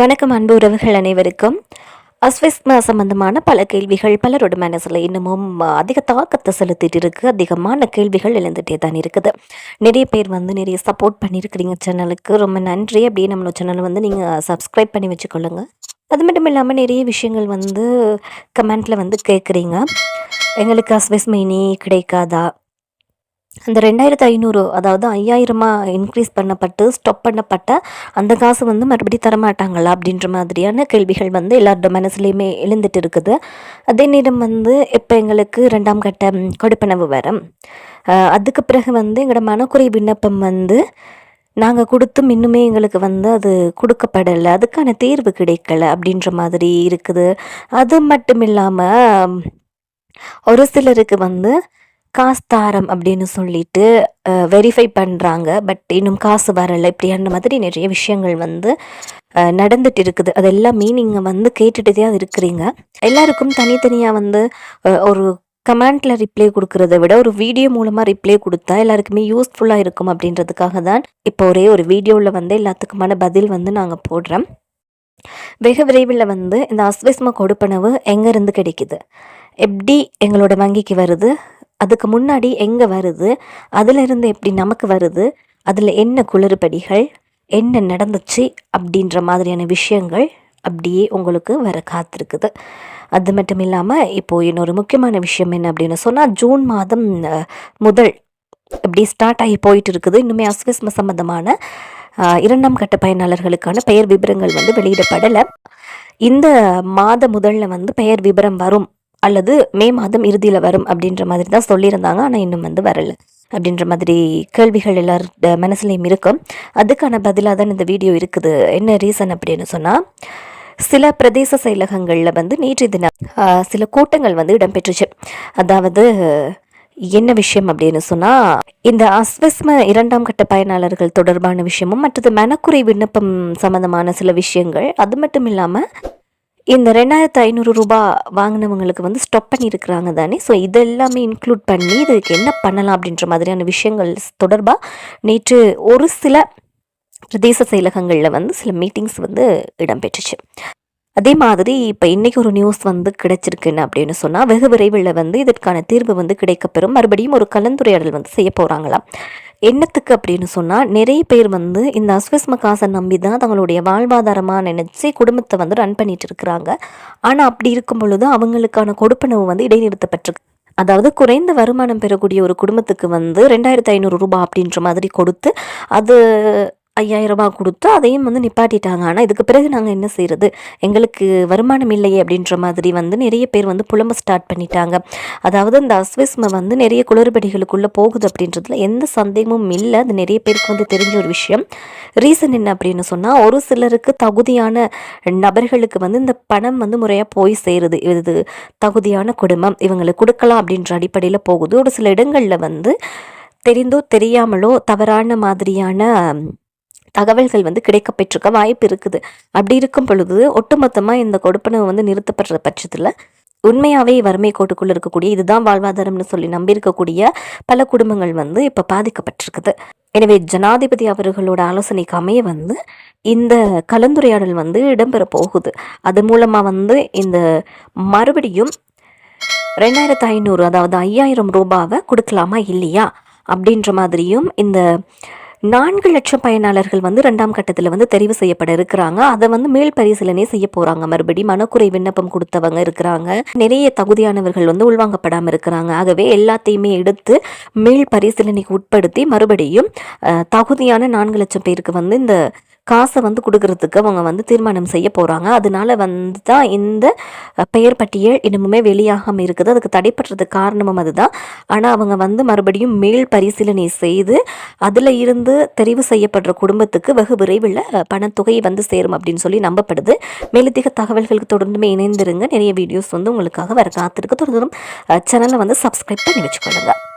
வணக்கம் அன்பு உறவுகள் அனைவருக்கும். அஸ்விஸ்மா சம்பந்தமான பல கேள்விகள் பலரோட மனசில் இன்னமும் அதிக தாக்கத்தை செலுத்திட்டு இருக்குது அதிகமான கேள்விகள் எழுந்துகிட்டே தான் இருக்குது. நிறைய பேர் வந்து நிறைய சப்போர்ட் பண்ணியிருக்கிறீங்க சேனலுக்கு ரொம்ப நன்றி. அப்படியே நம்மளோட சேனலை வந்து நீங்கள் சப்ஸ்கிரைப் பண்ணி வச்சுக்கொள்ளுங்க. அது மட்டும் இல்லாமல் நிறைய விஷயங்கள் வந்து கமெண்ட்டில் வந்து கேட்குறீங்க. எங்களுக்கு அஸ்விஸ்மா மீனி கிடைக்காதா? அந்த ரெண்டாயிரத்து ஐநூறு அதாவது ஐயாயிரமாக இன்க்ரீஸ் பண்ணப்பட்டு ஸ்டாப் பண்ணப்பட்ட அந்த காசு வந்து மறுபடியும் தரமாட்டாங்களா அப்படின்ற மாதிரியான கேள்விகள் வந்து எல்லாரோட மனசுலேயுமே எழுந்துட்டு இருக்குது. அதே நேரம் வந்து இப்போ எங்களுக்கு ரெண்டாம் கட்ட கொடுப்பனவு வரும். அதுக்கு பிறகு வந்து எங்களோட மனக்குறை விண்ணப்பம் வந்து நாங்கள் கொடுத்தும் இன்னுமே எங்களுக்கு வந்து அது கொடுக்கப்படலை. அதுக்கான தீர்வு கிடைக்கல அப்படின்ற மாதிரி இருக்குது. அது மட்டும் இல்லாமல் ஒரு சிலருக்கு வந்து காசு தாரம் அப்படின்னு சொல்லிட்டு வெரிஃபை பண்ணுறாங்க பட் இன்னும் காசு வரலை. இப்படியான மாதிரி நிறைய விஷயங்கள் வந்து நடந்துட்டு இருக்குது. அதெல்லாம் மீனிங்கை வந்து கேட்டுட்டு தான் இருக்கிறீங்க. எல்லாருக்கும் தனித்தனியாக வந்து ஒரு கமெண்ட்டில் ரிப்ளை கொடுக்கறத விட ஒரு வீடியோ மூலமாக ரிப்ளை கொடுத்தா எல்லாருக்குமே யூஸ்ஃபுல்லாக இருக்கும் அப்படின்றதுக்காக தான் இப்போ ஒரே ஒரு வீடியோவில் வந்து எல்லாத்துக்குமான பதில் வந்து நாங்கள் போடுறோம். வெகு விரைவில் வந்து இந்த அஸ்வஸ்ம கொடுப்பனவு எங்கேருந்து கிடைக்குது? எப்படி எங்களோட வங்கிக்கு வருது? அதுக்கு முன்னாடி எங்கே வருது? அதிலிருந்து எப்படி நமக்கு வருது? அதில் என்ன குளறுபடிகள் என்ன நடந்துச்சு? அப்படின்ற மாதிரியான விஷயங்கள் அப்படியே உங்களுக்கு வர காத்திருக்குது. அது மட்டும் இல்லாமல் இப்போது இன்னொரு முக்கியமான விஷயம் என்ன அப்படின்னு சொன்னால் ஜூன் மாதம் முதல் இப்படி ஸ்டார்ட் ஆகி போயிட்டு இருக்குது. இன்னுமே அஸ்விஸ்ம சம்பந்தமான இரண்டாம் கட்ட பயனாளர்களுக்கான பெயர் விபரங்கள் வந்து வெளியிடப்படலை. இந்த மாத முதல்ல வந்து பெயர் விபரம் வரும் அல்லது மே மாதம் இறுதியில் வரும் அப்படின்ற மாதிரி தான் சொல்லியிருந்தாங்க. ஆனால் இன்னும் வந்து வரல. அப்படின்ற மாதிரி கேள்விகள் எல்லார் மனசுலையும் இருக்கும். அதுக்கான பதிலாக தான் இந்த வீடியோ இருக்குது. என்ன ரீசன் அப்படின்னு சொன்னால் சில பிரதேச செயலகங்களில் வந்து நேற்றைய தினம் சில கூட்டங்கள் வந்து இடம்பெற்றுச்சு. அதாவது என்ன விஷயம் அப்படின்னு சொன்னால் இந்த அஸ்வஸ்ம இரண்டாம் கட்ட பயனாளர்கள் தொடர்பான விஷயமும் மற்றது மனக்குறை விண்ணப்பம் சம்மந்தமான சில விஷயங்கள் அது மட்டும் இல்லாமல் இந்த ரெண்டாயிரத்து ஐநூறு ரூபாய் வாங்கினவங்களுக்கு வந்து ஸ்டாப் பண்ணியிருக்கிறாங்க தானே? ஸோ இதெல்லாமே இன்க்ளூட் பண்ணி இதுக்கு என்ன பண்ணலாம் அப்படின்ற மாதிரியான விஷயங்கள் தொடர்பாக நேற்று ஒரு சில பிரதேச செயலகங்களில் வந்து சில மீட்டிங்ஸ் வந்து இடம்பெற்றுச்சு. அதே மாதிரி இப்போ இன்றைக்கி ஒரு நியூஸ் வந்து கிடைச்சிருக்குன்னு அப்படின்னு சொன்னால் வெகு விரைவில் வந்து இதற்கான தீர்வு வந்து கிடைக்கப்பெறும். மறுபடியும் ஒரு கலந்துரையாடல் வந்து செய்ய போகிறாங்களாம் என்னத்துக்கு அப்படின்னு சொன்னால் நிறைய பேர் வந்து இந்த அஸ்விஸ் காசை நம்பி தான் தங்களுடைய வாழ்வாதாரமாக நினச்சி குடும்பத்தை வந்து ரன் பண்ணிட்டு இருக்கிறாங்க. ஆனால் அப்படி இருக்கும் பொழுது அவங்களுக்கான கொடுப்பனவு வந்து இடைநிறுத்தப்பட்டிருக்கு. அதாவது குறைந்த வருமானம் பெறக்கூடிய ஒரு குடும்பத்துக்கு வந்து ரெண்டாயிரத்து ஐநூறு ரூபாய் அப்படின்ற மாதிரி கொடுத்து அது ஐயாயிரம் ரூபாய் கொடுத்து அதையும் வந்து நிப்பாட்டிட்டாங்க. ஆனால் இதுக்கு பிறகு நாங்கள் என்ன செய்கிறது எங்களுக்கு வருமானம் இல்லையே அப்படின்ற மாதிரி வந்து நிறைய பேர் வந்து புலம்ப ஸ்டார்ட் பண்ணிட்டாங்க. அதாவது இந்த அஸ்விஸ்மை வந்து நிறைய குளறுபடிகளுக்குள்ளே போகுது அப்படின்றதுல எந்த சந்தேகமும் இல்லை. அது நிறைய பேருக்கு வந்து தெரிஞ்ச ஒரு விஷயம். ரீசன் என்ன அப்படின்னு சொன்னால் ஒரு சிலருக்கு தகுதியான நபர்களுக்கு வந்து இந்த பணம் வந்து முறையாக போய் சேருது. இது தகுதியான குடும்பம். இவங்களுக்கு கொடுக்கலாம் அப்படின்ற அடிப்படையில் போகுது. ஒரு சில இடங்களில் வந்து தெரிந்தோ தெரியாமலோ தவறான மாதிரியான தகவல்கள் வந்து கிடைக்கப்பெற்றிருக்க வாய்ப்பு இருக்குது. அப்படி இருக்கும் பொழுது ஒட்டுமொத்தமாக இந்த கொடுப்பனவு வந்து நிறுத்தப்படுற பட்சத்தில் உண்மையாகவே வறுமை கோட்டுக்குள்ளே இருக்கக்கூடிய இதுதான் வாழ்வாதாரம்னு சொல்லி நம்பி இருக்கக்கூடிய பல குடும்பங்கள் வந்து இப்போ பாதிக்கப்பட்டிருக்குது. எனவே ஜனாதிபதி அவர்களோட ஆலோசனைக்கு அமைய வந்து இந்த கலந்துரையாடல் வந்து இடம்பெற போகுது. அது மூலமாக வந்து இந்த மறுபடியும் ரெண்டாயிரத்து ஐநூறு அதாவது ஐயாயிரம் ரூபாவை கொடுக்கலாமா இல்லையா அப்படின்ற மாதிரியும் இந்த நான்கு லட்சம் பயனாளர்கள் வந்து ரெண்டாம் கட்டத்தில் வந்து தெரிவு செய்யப்பட இருக்கிறாங்க. அதை வந்து மேல் பரிசீலனை செய்ய போகிறாங்க மறுபடி மனக்குறை விண்ணப்பம் கொடுத்தவங்க இருக்கிறாங்க. நிறைய தகுதியானவர்கள் வந்து உள்வாங்கப்படாமல் இருக்கிறாங்க. ஆகவே எல்லாத்தையுமே எடுத்து மேல் பரிசீலனைக்கு உட்படுத்தி மறுபடியும் தகுதியான நான்கு லட்சம் பேருக்கு வந்து இந்த காசை வந்து கொடுக்கறதுக்கு அவங்க வந்து தீர்மானம் செய்ய போகிறாங்க அதனால வந்து தான் இந்த பெயர் பட்டியல் இன்னமுமே வெளியாகாமல் இருக்குது. அதுக்கு தடைப்பட்டதுக்கு காரணமும் அதுதான். ஆனால் அவங்க வந்து மறுபடியும் மேல் பரிசீலனை செய்து அதில் இருந்து தெரிவு செய்யப்படுற குடும்பத்துக்கு வெகு விரைவில் பணத்தொகை வந்து சேரும் அப்படின்னு சொல்லி நம்பப்படுது. மேலதிக தகவல்களுக்கு தொடர்ந்துமே இணைந்திருங்க. நிறைய வீடியோஸ் வந்து உங்களுக்காக வர காத்திருக்கு. தொடர்ந்தும் சேனலை வந்து சப்ஸ்கிரைப் பண்ணி வச்சுக்கொள்ளுங்கள்